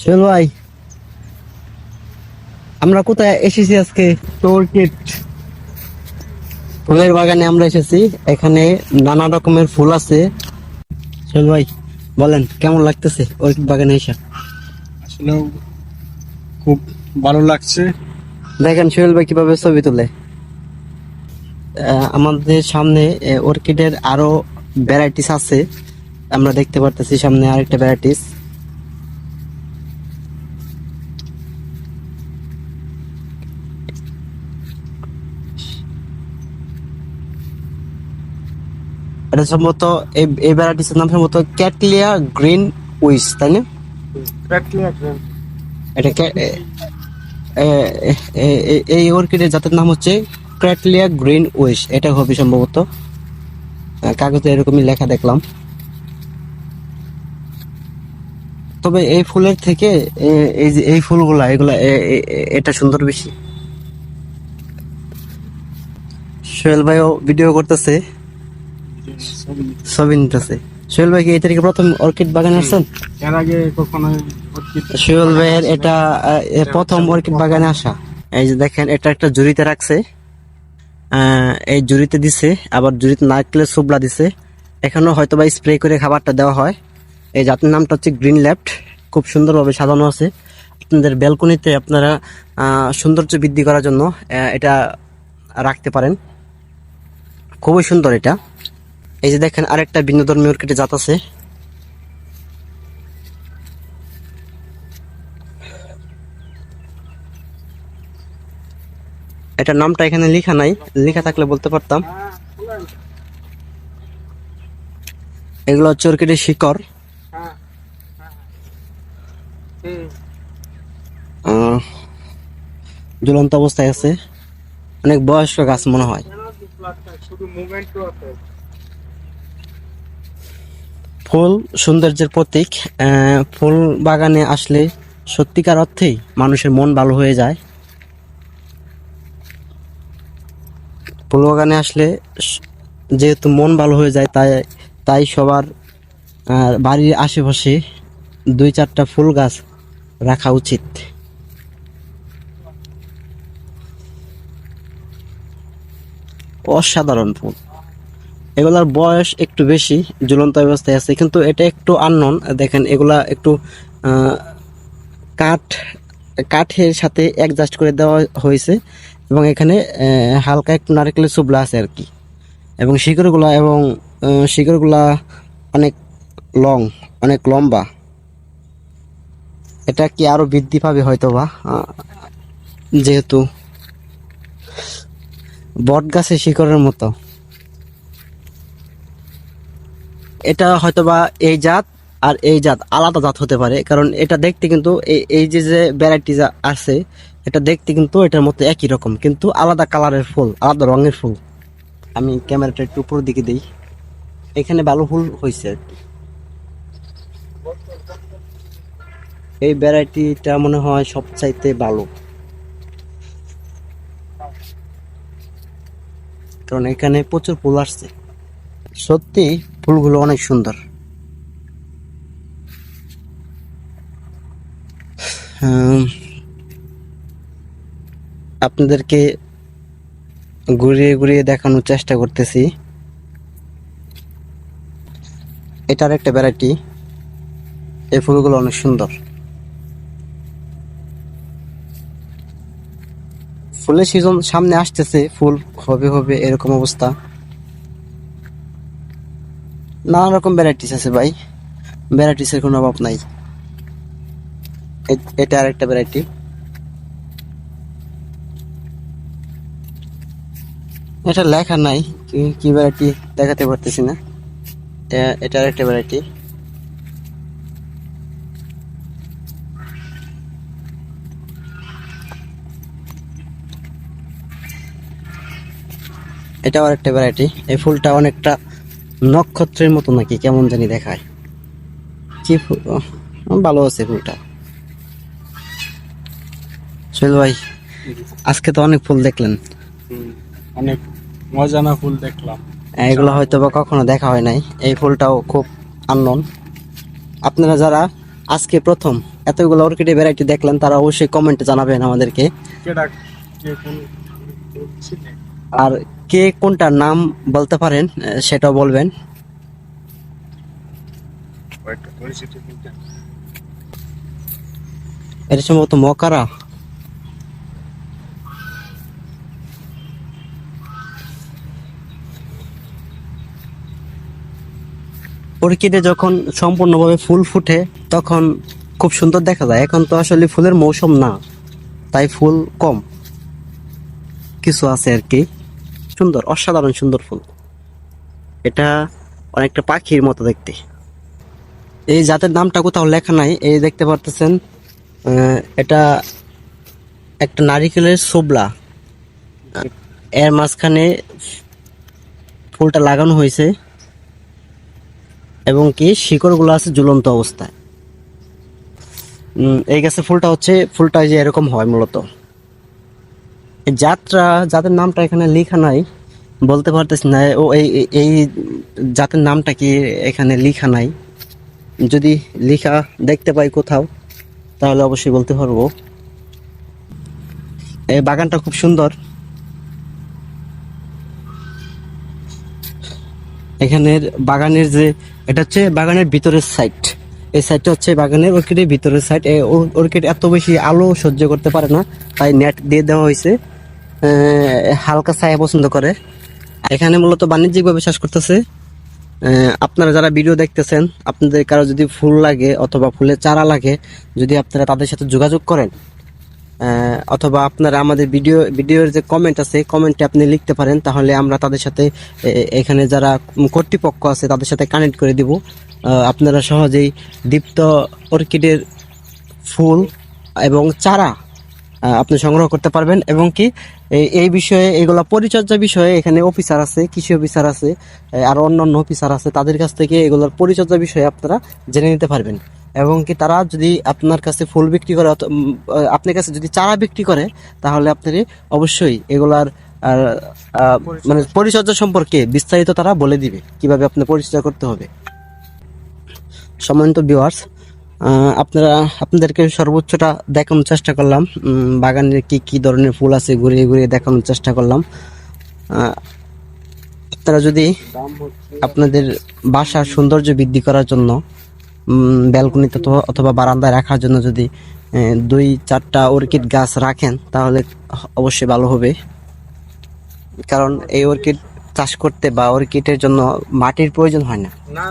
সোহেল ভাই। আমরা কোথায় এসেছি আজকে? টোরকিট ফুলের বাগানে আমরা এসেছি। এখানে নানা রকমের ফুল আছে। সোহেল ভাই বলেন কেমন লাগতেছে ওই বাগানে এসে? আসলে খুব ভালো লাগছে। দেখেন সোহেল ভাই কীভাবে ছবি তোলে। আমাদের সামনে অর্কিডের আরও ভ্যারাইটিস আছে। আমরা দেখতে পারতেছি সামনে আরেকটা ভ্যারাইটিস এটা সম্ভবত এই ভ্যারাইটিসের নাম সম্ভবত ক্যাটলিয়া গ্রিন উইস তাই না? এটা এই অর্কিডের জাতের নাম হচ্ছে ক্র্যাটলিয়া গ্রিন উইশ এটা হবে সম্ভবত। কাগজে এরকমই লেখা দেখলাম। তবে এই ফুলের থেকে এই যে এই ফুলগুলা এগুলা এটা সুন্দর বেশি। সোহেল ভাইও ভিডিও করতেছে। ছবি নিতেছে সোহেল ভাই কি এই তারিখে প্রথম অর্কিড বাগানে আসছেন? এর আগে কখনো শিউল ভাইয়ের এটা প্রথম অর্কিড বাগানে আসা। এই যে দেখেন এটা একটা জুড়িতে রাখছে। এই জুড়িতে দিছে আবার জুড়িতে নারকেলের সুবলা দিছে। এখানেও হয়তো বা স্প্রে করে খাবারটা দেওয়া হয়। এই জাতের নামটা হচ্ছে গ্রিন লেফট খুব সুন্দরভাবে সাজানো আছে। আপনাদের ব্যালকনিতে আপনারা আহ, সৌন্দর্য বৃদ্ধি করার জন্য এটা রাখতে পারেন। খুবই সুন্দর এটা। এই যে দেখেন আরেকটা ভিন্ন ধর্মীয় জাত আছে। এটা নামটা এখানে লেখা নাই, লেখা থাকলে বলতে পারতাম। এগুলো হচ্ছে অর্কিডের শিকড়। ঝুলন্ত অবস্থায় আছে। অনেক বয়স্ক গাছ মনে হয়। ফুল সৌন্দর্যের প্রতীক ফুল বাগানে আসলে সত্যিকার অর্থেই মানুষের মন ভালো হয়ে যায়। ফুল বাগানে আসলে যেহেতু মন ভালো হয়ে যায়, তাই তাই সবার বাড়ির আশেপাশে দুই চারটা ফুল গাছ রাখা উচিত। অসাধারণ ফুল। এগুলার বয়স একটু বেশি ঝুলন্ত অবস্থায় আছে, কিন্তু এটা একটু আননন দেখেন, এগুলা একটু কাঠ, কাঠের সাথে অ্যাডজাস্ট করে দেওয়া হয়েছে এবং এখানে হালকা একটু নারকেলের সুবলা আছে আর কি এবং শিকড়গুলা এবং শিকড়গুলা অনেক লং অনেক লম্বা। এটা কি আরও বৃদ্ধি পাবে হয়তো বা? যেহেতু বট গাছের শিকড়ের মতো। এটা হয়তোবা এই জাত আর এই জাত আলাদা জাত হতে পারে, কারণ এটা দেখতে কিন্তু এই যে যে ভ্যারাইটি আছে, এটা দেখতে কিন্তু এটার মতো একই রকম, কিন্তু আলাদা কালারের ফুল, আলাদা রঙের ফুল। আমি ক্যামেরাটা একটু উপরের দিকে দিই। এখানে ভালো ফুল হয়েছে এই ভ্যারাইটিটা মনে হয় সবচাইতে ভালো। কারণ এখানে প্রচুর ফুল আসছে। সত্যি ফুলগুলো অনেক সুন্দর। আপনাদেরকে ঘুরিয়ে ঘুরিয়ে দেখানোর চেষ্টা করতেছি। এটার একটা ভ্যারাইটি এই ফুলগুলো অনেক সুন্দর। ফুলের সিজন সামনে আসতেছে, ফুল হবে হবে এরকম অবস্থা। নানা রকম ভ্যারাইটিস আছে ভাই। ভ্যারাইটিসের কোনো অভাব নাই। এটা আর একটা ভ্যারাইটি এটা লেখা নাই কি ভ্যারাইটি দেখাতে পারতেছি না। এটা এটা আরেকটা ভ্যারাইটি এটাও আরেকটা ভ্যারাইটি এই ফুলটা অনেকটা নক্ষত্রের মতো নাকি কেমন জানি দেখায়। কি ফুল ভালো আছে ফুলটা। সোহেল ভাই আজকে তো অনেক ফুল দেখলেন। অনেক মজানা ফুল দেখলাম। এগুলো হয়তো বা কখনো দেখা হয় নাই। এই ফুলটাও খুব আননন আপনারা যারা আজকে প্রথম এতগুলো অর্কিডের ভ্যারাইটি দেখলেন তারা অবশ্যই কমেন্টে জানাবেন আমাদেরকে। আর কে কোনটার নাম বলতে পারেন সেটা বলবেন? এটা সম্ভবত মকারা। অর্কিডে যখন সম্পূর্ণভাবে ফুল ফুটে, তখন খুব সুন্দর দেখা যায়। এখন তো আসলে ফুলের মৌসুম না, তাই ফুল কম। কিছু আছে আর কি। সুন্দর, অসাধারণ সুন্দর ফুল। এটা অনেকটা পাখির মতো দেখতে। এই জাতের নামটা কোথাও লেখা নাই, এই দেখতে পারতেছেন এটা একটা নারিকেলের সোবলা। এর মাঝখানে ফুলটা লাগানো হয়েছে, এবং কি শিকড়গুলো আছে ঝুলন্ত অবস্থায়। এই গাছের ফুলটা হচ্ছে, ফুলটা যে এরকম হয় মূলত। জাতটা জাতের নামটা এখানে লেখা নাই, বলতে পারতেছি না, ও এই, এই- জাতের নামটা কি এখানে লেখা নাই। যদি লেখা দেখতে পাই কোথাও, তাহলে অবশ্যই বলতে পারব। এই বাগানটা খুব সুন্দর। এখানের বাগানের যে, এটা হচ্ছে বাগানের ভিতরের সাইড এই সাইডটা হচ্ছে বাগানের অর্কিডের ভিতরের সাইড অর্কিড এত বেশি আলো সহ্য করতে পারে না, তাই নেট দিয়ে দেওয়া হয়েছে। হালকা ছায়া পছন্দ করে। এখানে মূলত বাণিজ্যিকভাবে চাষ করতেছে। আপনারা যারা ভিডিও দেখতেছেন, আপনাদের কারও যদি ফুল লাগে অথবা ফুলের চারা লাগে, যদি আপনারা তাদের সাথে যোগাযোগ করেন অথবা আপনারা আমাদের ভিডিও, ভিডিওর যে কমেন্ট আছে কমেন্টে আপনি লিখতে পারেন, তাহলে আমরা তাদের সাথে এখানে যারা কর্তৃপক্ষ আছে, তাদের সাথে কানেক্ট করে দিব। আপনারা সহজেই দীপ্ত অর্কিডের ফুল এবং চারা আপনি সংগ্রহ করতে পারবেন এবং কি এই- বিষয়ে এগুলা পরিচর্যা বিষয়ে এখানে অফিসার আছে কৃষি অফিসার আছে আর অন্যান্য অফিসার আছে তাদের কাছ থেকে এগুলোর পরিচর্যা বিষয়ে আপনারা জেনে নিতে পারবেন। এবং কি তারা যদি আপনার কাছে ফুল বিক্রি করে আপনার কাছে যদি চারা বিক্রি করে তাহলে আপনি অবশ্যই এগুলার আর, মানে পরিচর্যা সম্পর্কে বিস্তারিত তারা বলে দিবে কীভাবে আপনি পরিচর্যা করতে হবে। সম্মানিত ভিউয়ার্স আপনারা আপনাদেরকে সর্বোচ্চটা দেখানোর চেষ্টা করলাম। উম, বাগানের কি কি ধরনের ফুল আছে ঘুরিয়ে ঘুরিয়ে দেখানোর চেষ্টা করলাম। আপনারা যদি আপনাদের বাসার সৌন্দর্য বৃদ্ধি করার জন্য ব্যালকনিতে অথবা বারান্দায় রাখার জন্য যদি দুই চারটা অর্কিড গাছ রাখেন তাহলে অবশ্যই ভালো হবে। কারণ এই অর্কিড চাষ করতে বা অর্কিডের জন্য মাটির প্রয়োজন হয় না। না